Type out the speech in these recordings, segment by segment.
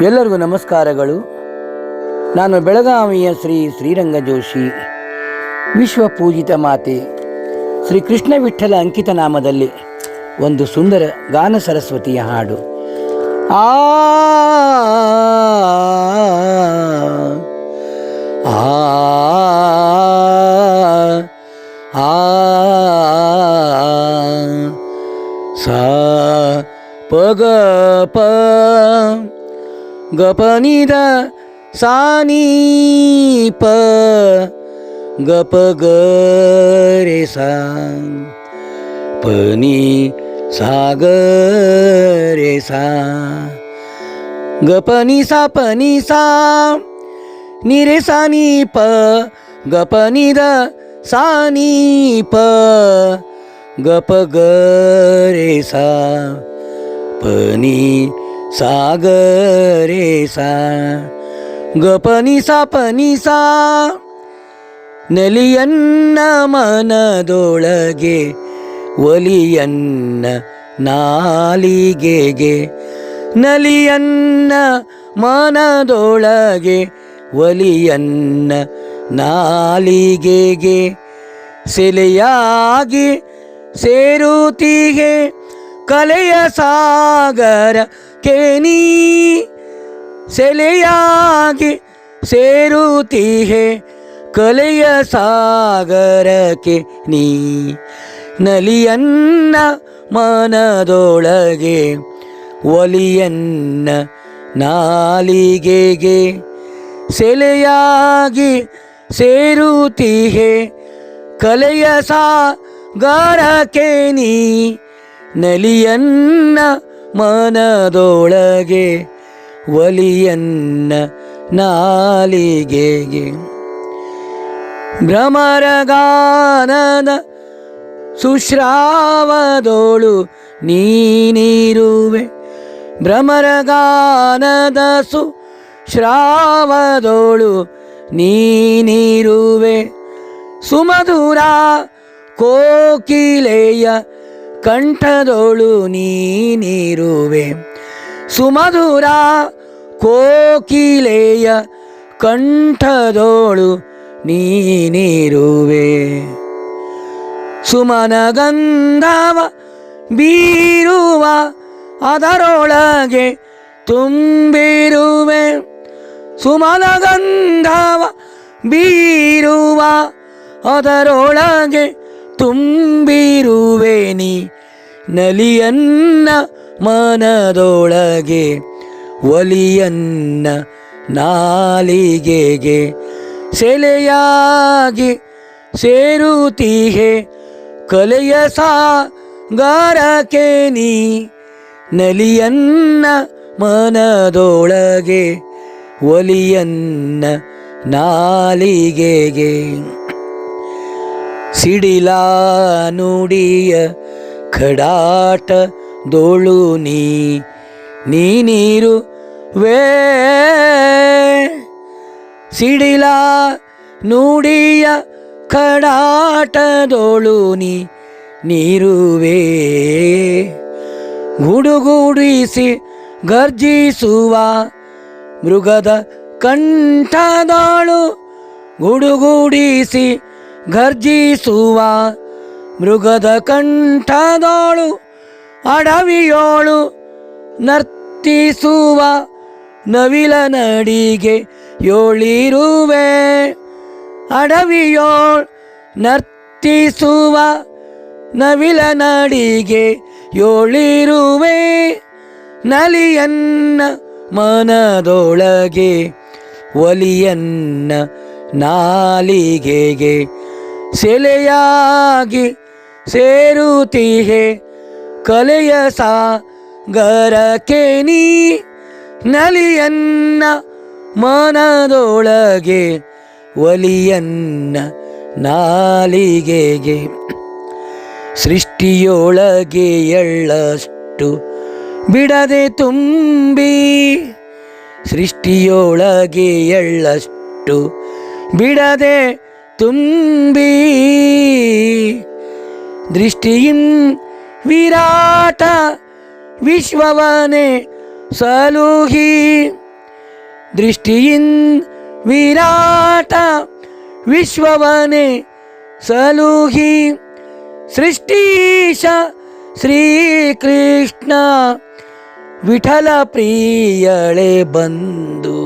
ಎಲ್ಲರಿಗೂ ನಮಸ್ಕಾರಗಳು. ನಾನು ಬೆಳಗಾವಿಯ ಶ್ರೀ ಶ್ರೀರಂಗ ಜೋಶಿ, ವಿಶ್ವ ಪೂಜಿತ ಮಾತೆ, ಶ್ರೀ ಕೃಷ್ಣ ವಿಠ್ಠಲ ಅಂಕಿತ ನಾಮದಲ್ಲಿ ಒಂದು ಸುಂದರ ಗಾನ ಸರಸ್ವತಿಯ ಹಾಡು. ಆ ಆ ಆ ಸ ಪಗ ಪ ಗಪನಿದ ಸಾನಿ ಪ ಗಪ ಗರೆ ಸಾ ಪನಿ ಸಾಗರೆ ಸಾ ಗಪನಿ ಸಾ ಪನಿ ಸಾ ನಿರೆ ಸಾನಿ ಪ ಗಪನಿದ ಸಾನಿ ಪ ಗಪ ಗರೆ ಸಾ ಪನಿ ಸಾಗರೆ सा ಗಪನಿ ಸಾ ಪನಿ ನೆಲಿಯನ್ನ ಮನದೊಳಗೆ, ಒಲಿಯನ್ನ ನಾಲಿಗೆಗೆ, ನಲಿಯನ್ನ ಮನದೊಳಗೆ, ಒಲಿಯನ್ನ ನಾಲಿಗೆಗೆ, ಸೆಲೆಯಾಗಿ ಸೇರುತ್ತೀಗೆ ಕಲೆಯ ಸಾಗರ ಕೇನಿ ಸೆಲೆಯಾಗಿ ಸೇರುತ್ತೀಹೆ, ಕಲೆಯ ಸಾಗರಕ್ಕೆ ನೀ ನಲಿಯನ್ನ ಮನದೊಳಗೆ, ಒಲಿಯನ್ನ ನಾಲಿಗೆಗೆ ಸೆಲೆಯಾಗಿ ಸೇರುತ್ತೀಹೆ, ಕಲೆಯ ಸಾಗರಕ್ಕೆ ನೀ ನಲಿಯನ್ನ ಮನದೊಳಗೆ ಒಲಿಯನ್ನ ನಾಲಿಗೆಗೆ. ಭ್ರಮರಗಾನದ ಸುಶ್ರಾವದೋಳು ನೀನಿರುವೆ. ಭ್ರಮರಗಾನದ ಸುಶ್ರಾವದೋಳು ನೀನಿರುವೆ. ಸುಮಧುರ ಕೋಕಿಲೆಯ ಕಂಠದೋಳು ನೀನಿರುವೆ. ಸುಮಧುರ ಕೋಕಿಲೆಯ ಕಂಠದೋಳು ನೀನಿರುವೆ. ಸುಮನ ಗಂಧವ ಬೀರುವ ಅದರೊಳಗೆ ತುಂಬಿರುವೆ. ಸುಮನ ಗಂಧವ ಬೀರುವ ಅದರೊಳಗೆ ತುಂಬಿರುವೆ ನೀ ನಲಿಯನ್ನ ಮನದೊಳಗೆ, ಒಲಿಯನ್ನ ನಾಲಿಗೆಗೆ. ಸೆಲೆಯಾಗಿ ಸೇರುತ್ತೀಹೆ, ಕಲೆಯ ಸಾಗಾರಕ್ಕೆ ನೀ ನಲಿಯನ್ನ ಮನದೊಳಗೆ, ಒಲಿಯನ್ನ ನಾಲಿಗೆಗೆ. ಸಿಡಿಲ ನುಡಿಯ ಖಡಾಟ ದೋಳು ನೀ ನೀರು ವೇ ಸಿಡಿಲ ನುಡಿಯ ಖಡಾಟದೋಳು ನೀ ನೀರುವೆ ಗುಡುಗುಡಿಸಿ ಗರ್ಜಿಸುವ ಮೃಗದ ಕಂಠದಾಳು, ಗುಡುಗುಡಿಸಿ ಗರ್ಜಿಸುವ ಮೃಗದ ಕಂಠದೋಳು, ಅಡವಿಯೋಳು ನರ್ತಿಸುವ ನವಿಲ ನಡಿಗೆ ಯೋಳಿರುವೆ. ಅಡವಿಯೋಳ್ ನರ್ತಿಸುವ ನವಿಲ ನಡಿಗೆ ಯೋಳಿರುವೆ. ನಲಿಯನ್ನ ಮನದೊಳಗೆ, ಒಲಿಯನ್ನ ನಾಲಿಗೆಗೆ ಸೆಲೆಯಾಗಿ ಸೇರುತ್ತೀಹೆ. ಕಲೆಯ ಸಾಗರಕ್ಕೆ ನೀ ನಲಿಯನ್ನ ಮನದೊಳಗೆ, ಒಲಿಯನ್ನ ನಾಲಿಗೆಗೆ. ಸೃಷ್ಟಿಯೊಳಗೆ ಎಳ್ಳಷ್ಟು ಬಿಡದೆ ತುಂಬಿ, ಸೃಷ್ಟಿಯೊಳಗೆ ಎಳ್ಳಷ್ಟು ಬಿಡದೆ ತುಂಬಿ ದೃಷ್ಟಿಯಿನ್ ವಿರಾಟ ವಿಶ್ವವನೆ ಸಲುಹಿ. ದೃಷ್ಟಿಯಿನ್ ವಿರಾಟ ವಿಶ್ವವನೆ ಸಲುಹಿ. ಸೃಷ್ಟೀಶ ಶ್ರೀಕೃಷ್ಣ ವಿಠಲ ಪ್ರಿಯಳೆ ಬಂದು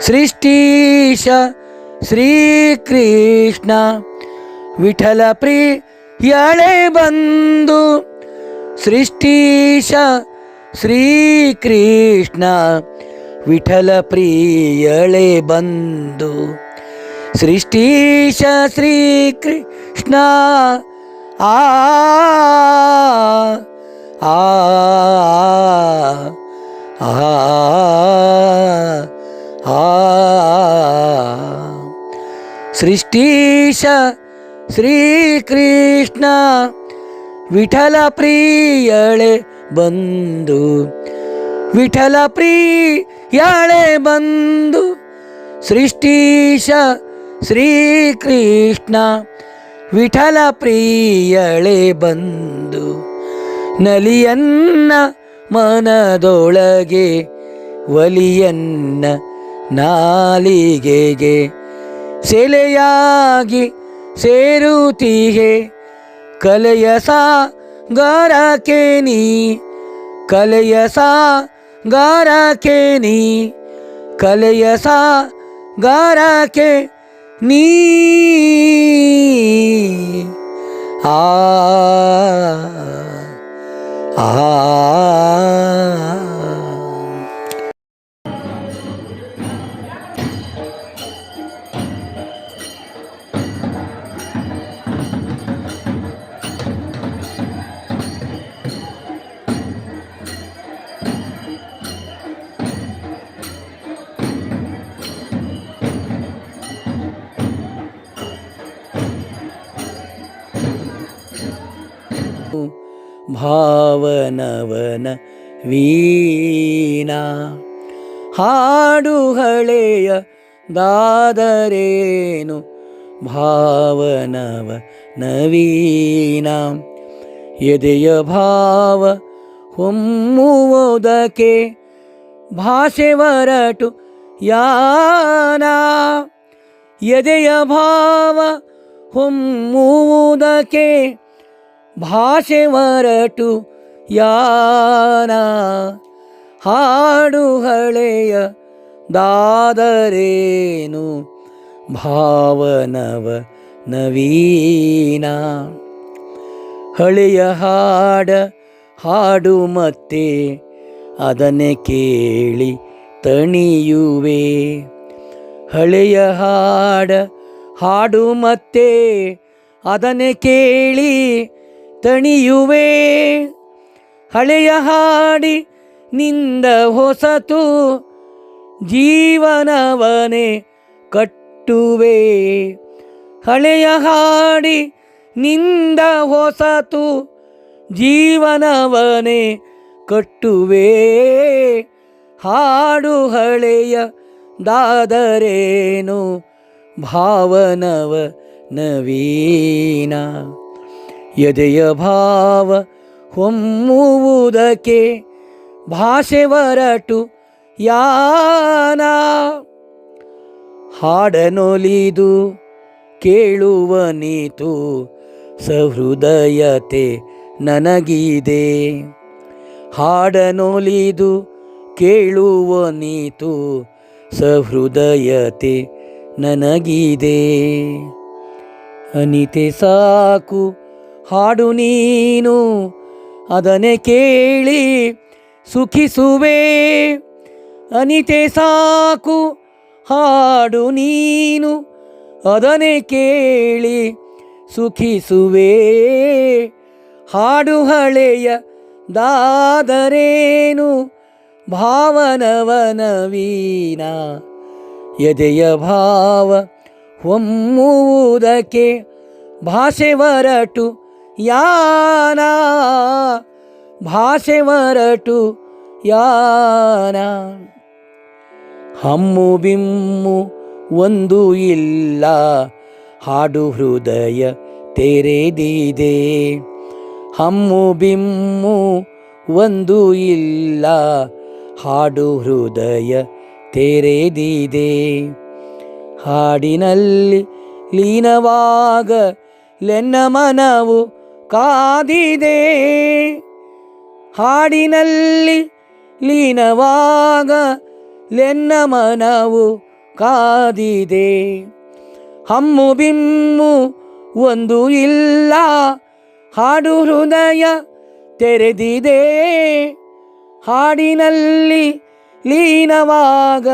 ಸೃಷ್ಟೀಶ ಶ್ರೀಕೃಷ್ಣ ವಿಠಲ ಪ್ರಿಯಳೆ ಬಂದು ಸೃಷ್ಟೀಶ ಶ್ರೀಕೃಷ್ಣ ವಿಠಲ ಪ್ರಿಯಳೆ ಬಂದು ಸೃಷ್ಟೀಶ ಶ್ರೀಕೃಷ್ಣ ಆ ಆ ಆ ಆ ಸೃಷ್ಟೀಶ ಶ್ರೀಕೃಷ್ಣ ವಿಠಲ ಪ್ರಿಯಳೆ ಬಂದು, ವಿಠಲ ಪ್ರಿಯಳೆ ಬಂದು, ಸೃಷ್ಟೀಶ ಶ್ರೀಕೃಷ್ಣ ವಿಠಲ ಪ್ರಿಯಳೆ ಬಂದು, ನಲಿಯನ್ನ ಮನದೊಳಗೆ, ಒಲಿಯನ್ನ ನಾಲಿಗೆಗೆ ಸೆಲೆಯಾಗಿ ಸೇರುತ್ತೀಹೆ ಕಲೆಯ ಸಾಗಾರಕ್ಕೆ ನೀ ಕಲೆಯ ಸಾಗಾರಕ್ಕೆ ನೀ ಕಲೆಯ ಸಾಗಾರಕ್ಕೆ ನೀ. ಆ ಆ. ಭಾವನವನ ವೀನಾ ಹಾಡು ಹಳೆಯ ದಾದರೇನು ಭಾವನವ ನವೀನ ಎದೆಯ ಭಾವ ಹೊಮ್ಮುವುದಕ್ಕೆ ಭಾಷೆ ಹೊರಟು ಯಾನ. ಎದೆಯ ಭಾವ ಹೊಮ್ಮುವುದಕ್ಕೆ ಭಾಷೆ ಮರಟು ಯಾನ ಹಾಡು ಹಳೆಯ ದಾದರೇನು ಭಾವನವ ನವೀನ. ಹಳೆಯ ಹಾಡ ಹಾಡು ಮತ್ತೆ ಅದನ್ನೇ ಕೇಳಿ ತಣಿಯುವೆ. ಹಳೆಯ ಹಾಡ ಹಾಡು ಮತ್ತೆ ಅದನ್ನೇ ಕೇಳಿ ತಣಿಯುವೆ. ಹಳೆಯ ಹಾಡಿ ನಿಂದ ಹೊಸತು ಜೀವನವನೆ ಕಟ್ಟುವೆ. ಹಳೆಯ ಹಾಡಿ ನಿಂದ ಹೊಸತು ಜೀವನವನೆ ಕಟ್ಟುವೆ. ಹಾಡು ಹಳೆಯ ದಾದರೇನು ಭಾವನವ ನವೀನ. ಎದೆಯ ಭಾವ ಹೊಮ್ಮುವುದಕ್ಕೆ ಭಾಷೆ ಹೊರಟು ಯಾನ? ಹಾಡನೊಲಿದು ಕೇಳುವ ನೀತು ಸಹೃದಯತೆ ನನಗಿದೆ. ಹಾಡನೊಲಿದು ಕೇಳುವ ನೀತು ಸಹೃದಯತೆ ನನಗಿದೆ. ಅನಿತೆ ಸಾಕು ಹಾಡು ನೀನು, ಅದನ್ನೇ ಕೇಳಿ ಸುಖಿಸುವೆ. ಅನಿತೆ ಸಾಕು, ಹಾಡು ನೀನು, ಅದನ್ನೇ ಕೇಳಿ ಸುಖಿಸುವೆ. ಹಾಡು ಹಳೆಯ ದಾದರೇನು ಭಾವನವನವೀನ ಎದೆಯ ಭಾವ ಹೊಮ್ಮುವುದಕ್ಕೆ ಭಾಷೆ ಹೊರಟು ಯಾನ? ಭಾಷೆ ಮರಟು ಯಾನ? ಹಮ್ಮು ಬಿಮ್ಮು ಒಂದು ಇಲ್ಲ, ಹಾಡು ಹೃದಯ ತೆರೆದಿದೆ. ಹಮ್ಮು ಬಿಮ್ಮು ಒಂದು ಇಲ್ಲ, ಹಾಡು ಹೃದಯ ತೆರೆದಿದೆ. ಹಾಡಿನಲ್ಲಿ ಲೀನವಾಗ ಲೆನ್ನ ಮನವು ಕಾದಿದೆ. ಹಾಡಿನಲ್ಲಿ ಲೀನವಾಗ ಲೆನ್ನ ಮನವು ಕಾದಿದೆ. ಹಮ್ಮು ಬಿಮ್ಮು ಒಂದು ಇಲ್ಲ, ಹಾಡು ಹೃದಯ ತೆರೆದಿದೆ. ಹಾಡಿನಲ್ಲಿ ಲೀನವಾಗ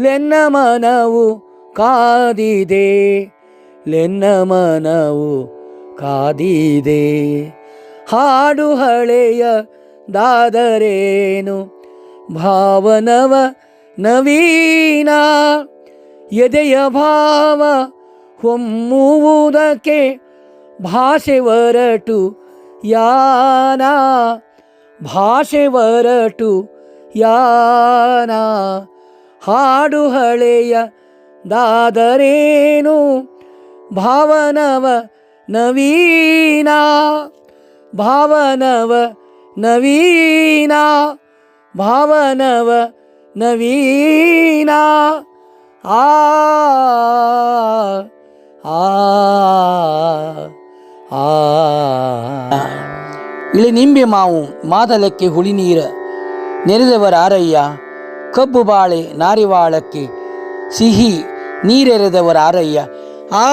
ಲೆನ್ನ ಮನವು ಕಾದಿದೆ. ಲೆನ್ನ ಮನವು ಕಾದಿದೆ. ಹಾಡು ಹಳೆಯ ದಾದರೇನು? ಭಾವನವ ನವೀನ. ಎದೆಯ ಭಾವ ಹೊಮ್ಮುವುದಕ್ಕೆ ಭಾಷೆ ಹೊರಟು ಯಾನ? ಭಾಷೆ ಹೊರಟು ಯಾನ? ಹಾಡು ಹಳೆಯ ದಾದರೇನು? ಭಾವನವ ನವೀನ ಭಾವನವ ನವೀನ ಭಾವನವ ನವೀನ ಆ ಆ ಆ ಇಳಿ ನಿಂಬೆ ಮಾವು ಮಾದಲಕ್ಕೆ ಹುಳಿ ನೀರ ನೆರೆದವರಾರಯ್ಯ ಕಬ್ಬು ಬಾಳೆ ನಾರಿವಾಳಕ್ಕೆ ಸಿಹಿ ನೀರೆರೆದವರಾರಯ್ಯ ಆ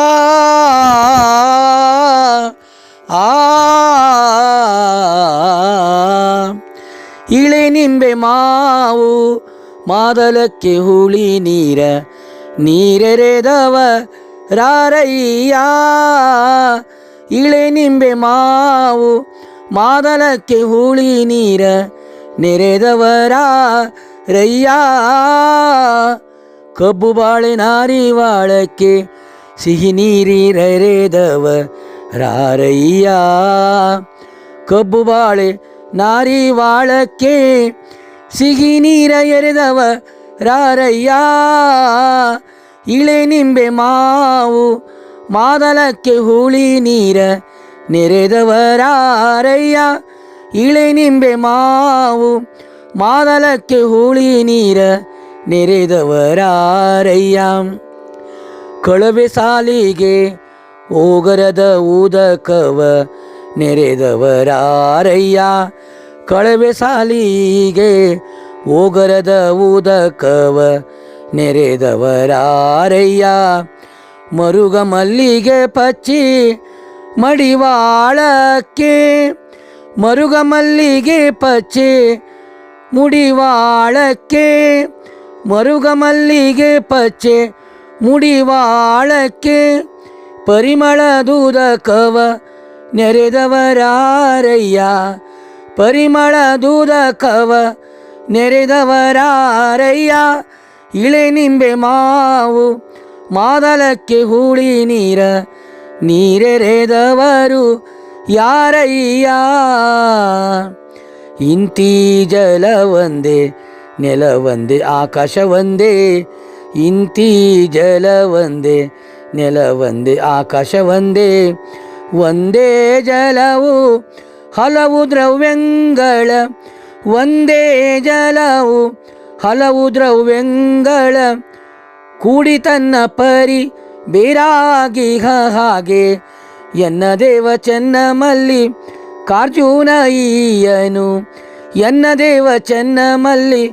ಇಳೆ ನಿಂಬೆ ಮಾವು ಮಾದಲಕ್ಕೆ ಹುಳಿ ನೀರ ನೀರೆರೆದವ ರಾರಯ್ಯ ಇಳೆ ನಿಂಬೆ ಮಾವು ಮಾದಲಕ್ಕೆ ಹುಳಿ ನೀರ ನೆರೆದವರ ರಯ್ಯ ಕಬ್ಬು ಬಾಳೆ ನಾರಿವಾಳಕ್ಕೆ ಸಿಹಿ ನೀರಿರೆದವ ರಾರಯ್ಯ ಕಬ್ಬು ಬಾಳೆ ನಾರಿವಾಳಕ್ಕೆ ಸಿಹಿ ನೀರ ಎರೆದವ ರಾರಯ್ಯ ಇಳೆ ನಿಂಬೆ ಮಾವು ಮಾದಲಕ್ಕೆ ಹುಳಿ ನೀರ ನೆರೆದವರಾರಯ್ಯ ಇಳೆ ನಿಂಬೆ ಮಾವು ಮಾದಲಕ್ಕೆ ಹುಳಿ ನೀರ ನೆರೆದವರಾರಯ್ಯ ಕಳವೆ ಸಾಲಿಗೆ ಓಗರದ ಊದಕವ ನೆರೆದವರಾರಯ್ಯ. ಕಳವೆ ಸಾಲಿಗೆ ಓಗರದ ಊದಕವ ನೆರೆದವರಾರಯ್ಯ. ಮರುಗ ಮಲ್ಲಿಗೆ ಪಚ್ಚಿ ಮಡಿವಾಳಕ್ಕೆ ಮರುಗ ಮಲ್ಲಿಗೆ ಪಚ್ಚಿ ಮುಡಿವಾಳಕ್ಕೆ ಮರುಗ ಮಲ್ಲಿಗೆ ಪಚ್ಚೆ ಪರಿಮಳ ಕವ ನೆರೆದವರಾರಯ್ಯ. ಪರಿಮಳ ಕವ ನೆರೆದವರಾರಯ್ಯ. ಇಳೆ ನಿಂಬೆ ಮಾವು ಮಾದಲಕ್ಕೆ ಹುಳಿ ನೀರ ನೀರೆರೆದವರು ಯಾರಯ್ಯ. ಇಂತಿ ಜಲ ಒಂದೇ ನೆಲ ಒಂದೇ ಆಕಾಶ ಒಂದೇ ಇಂತಿ ಜಲ ಒಂದೇ, ನೆಲ ಒಂದೇ ಜಲವು, ಹಲವು ದ್ರವ್ಯಂಗಳ, ಒಂದೇ ಜಲವು, ಹಲವು ದ್ರವ್ಯಂಗಳ, ಕೂಡಿ ತನ್ನ ಪರಿ ಬೇರಾಗಿ ಹಾಗೆ, ಎನ್ನ ದೇವ ಚೆನ್ನಮಲ್ಲಿ ಕಾರ್ಜುನ ಈಯನು ಎನ್ನ ದೇವ ಚೆನ್ನಮಲ್ಲಿ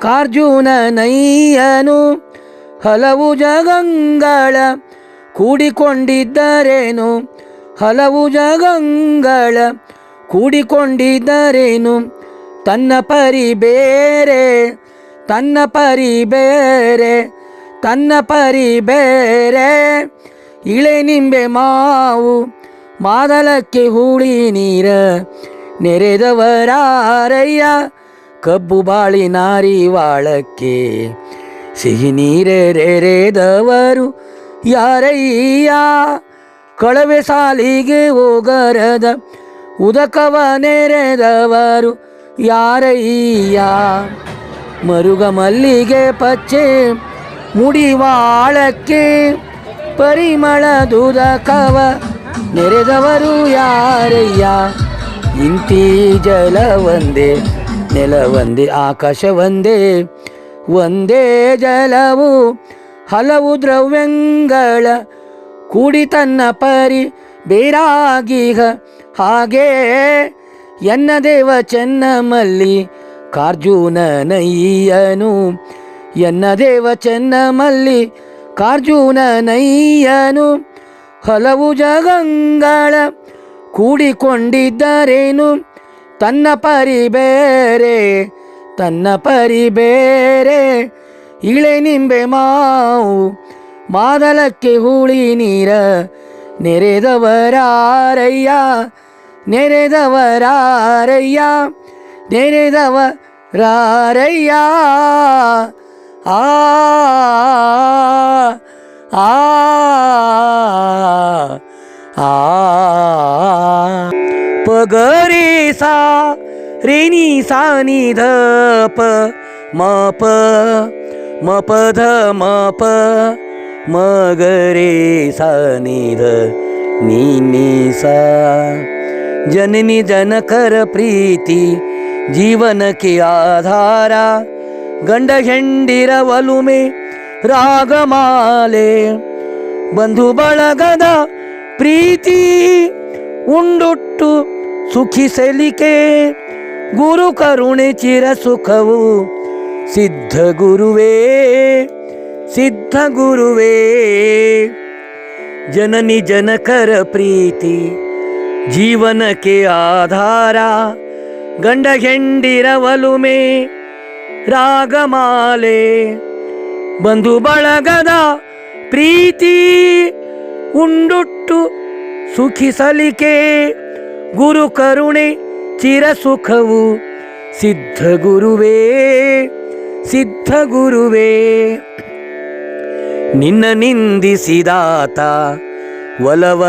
ಕಾರ್ಜುನ ನಯ್ಯನು ಹಲವು ಜಗಂಗಳ ಕೂಡಿಕೊಂಡಿದ್ದರೇನು? ಹಲವು ಜಗಂಗಳ ಕೂಡಿಕೊಂಡಿದ್ದರೇನು? ತನ್ನ ಪರಿ ಬೇರೆ, ತನ್ನ ಪರಿ ಬೇರೆ, ತನ್ನ ಪರಿ ಬೇರೆ. ಇಳೆ ನಿಂಬೆ ಮಾವು ಮಾದಲಕ್ಕೆ ಹುಳಿ ನೀರ, ನೆರೆದವರಾರಯ್ಯ ಕಬ್ಬು ಬಾಳಿ ನಾರಿವಾಳಕ್ಕೆ ಸಿಹಿ ನೀರೆರೆದವರು ಯಾರಯ್ಯ? ಕಳವೆ ಸಾಲಿಗೆ ಹೋಗರದ ಉದಕವ ನೆರೆದವರು ಯಾರಯ್ಯ? ಮರುಗ ಮಲ್ಲಿಗೆ ಪಚ್ಚೆ ಮುಡಿವಾಳಕ್ಕೆ ಪರಿಮಳ ದುದಕವ ನೆರೆದವರು ಯಾರಯ್ಯ? ಇಂತಿ ಜಲ ಒಂದೇ, ನೆಲ ಒಂದೇ, ಆಕಾಶ ಒಂದೇ ಒಂದೇ ಜಲವು ಹಲವು ದ್ರವ್ಯಂಗಳ ಕೂಡಿ ತನ್ನ ಪರಿ ಬೇರಾಗಿಹ. ಹಾಗೆ ಎನ್ನ ದೇವ ಚೆನ್ನಮಲ್ಲಿ ಕಾರ್ಜುನನಯ್ಯನು. ಎನ್ನ ದೇವ ಚೆನ್ನಮಲ್ಲಿ ಕಾರ್ಜುನನಯ್ಯನು. ಹಲವು ಜಗಂಗಳ ಕೂಡಿಕೊಂಡಿದ್ದರೇನು? ತನ್ನ ಪರಿ ಬೇರೆ ತನ್ನ ಪರಿ ಬೇರೆ ಇಳೆ ನಿಂಬೆ ಮಾವು ಮಾದಲಕ್ಕೆ ಹುಳಿ ನೀರ ನೆರೆದವರಾರಯ್ಯ ನೆರೆದವರಾರಯ್ಯ ನೆರೆದವರಾರಯ್ಯ ಆ ಆ ಆ ಪಗರಿ ಸಾ ರೇನಿ ಸಾನಿ ಧ ಪ ಮ ಪ ಮ ಪ ಧ ಮ ಪ ಮ ಗ ರೇ ಸಾನಿ ಧ, ನೀ ನೀ ಸಾ. ಜನನಿ ಜನಕರ ಪ್ರೀತಿ, ಜೀವನಕ್ಕೆ ಆಧಾರ, ಗಂಡ ಹೆಂಡಿರ ಒಲುಮೆ, ರಾಗಮಾಲೆ. ಬಂಧು ಬಳಗದ ಪ್ರೀತಿ, ಉಂಡುಟ್ಟು ಸುಖಿಸಲಿಕೆ ಗುರು ಕರುಣೆ ಚಿರ ಸುಖವು. ಸಿದ್ಧ ಗುರುವೇ ಸಿದ್ಧ ಗುರುವೇ. ಜನನಿ ಜನಕರ ಪ್ರೀತಿ, ಜೀವನಕ್ಕೆ ಆಧಾರ. ಗಂಡ ಹೆಂಡಿರವಲುಮೆ, ರಾಗಮಾಲೆ. ಬಂಧು ಬಳಗದ ಪ್ರೀತಿ, ಉಂಡುಟ್ಟು ಸುಖಿಸಲಿಕೆ. ಗುರು ಕರುಣೆ ಚಿರ ಸುಖವು ಸಿದ್ಧ ಗುರುವೇ ಸಿದ್ಧ ಗುರುವೇ. ನಿನ್ನ ನಿಂದಿಸಿದಾತ ಒಲವ